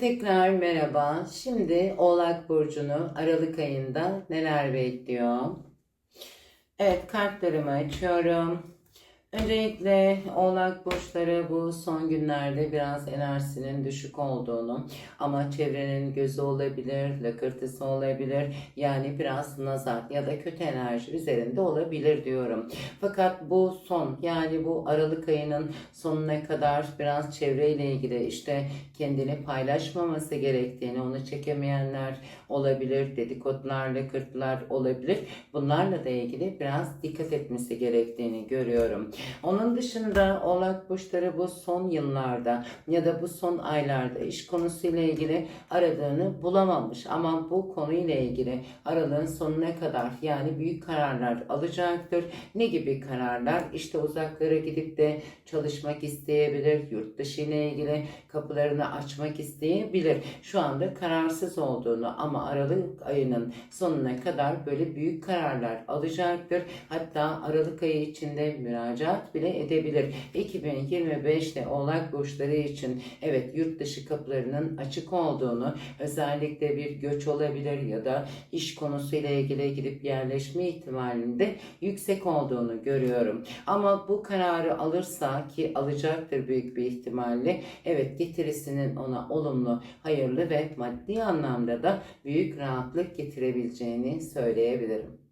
Tekrar merhaba. Şimdi Oğlak Burcu'nu Aralık ayında neler bekliyor? Evet kartlarımı açıyorum. Öncelikle Oğlak Burçları bu son günlerde biraz enerjisinin düşük olduğunu ama çevrenin gözü olabilir, lakırtısı olabilir yani biraz nazar ya da kötü enerji üzerinde olabilir diyorum. Fakat bu son yani bu Aralık ayının sonuna kadar biraz çevreyle ilgili işte kendini paylaşmaması gerektiğini, onu çekemeyenler olabilir, dedikodular, lakırtılar olabilir. Bunlarla da ilgili biraz dikkat etmesi gerektiğini görüyorum. Onun dışında Oğlak Burçları bu son yıllarda ya da bu son aylarda iş konusuyla ilgili aradığını bulamamış. Ama bu konuyla ilgili aralığın sonuna kadar yani büyük kararlar alacaktır. Ne gibi kararlar? İşte uzaklara gidip de çalışmak isteyebilir. Yurt dışı ile ilgili kapılarını açmak isteyebilir. Şu anda kararsız olduğunu ama Aralık ayının sonuna kadar böyle büyük kararlar alacaktır. Hatta Aralık ayı içinde müracaat bile edebilir. 2025'te Oğlak burçları için evet yurt dışı kapılarının açık olduğunu özellikle bir göç olabilir ya da iş konusuyla ilgili gidip yerleşme ihtimalinde yüksek olduğunu görüyorum. Ama bu kararı alırsa ki alacaktır büyük bir ihtimalle evet getirisinin ona olumlu, hayırlı ve maddi anlamda da büyük rahatlık getirebileceğini söyleyebilirim.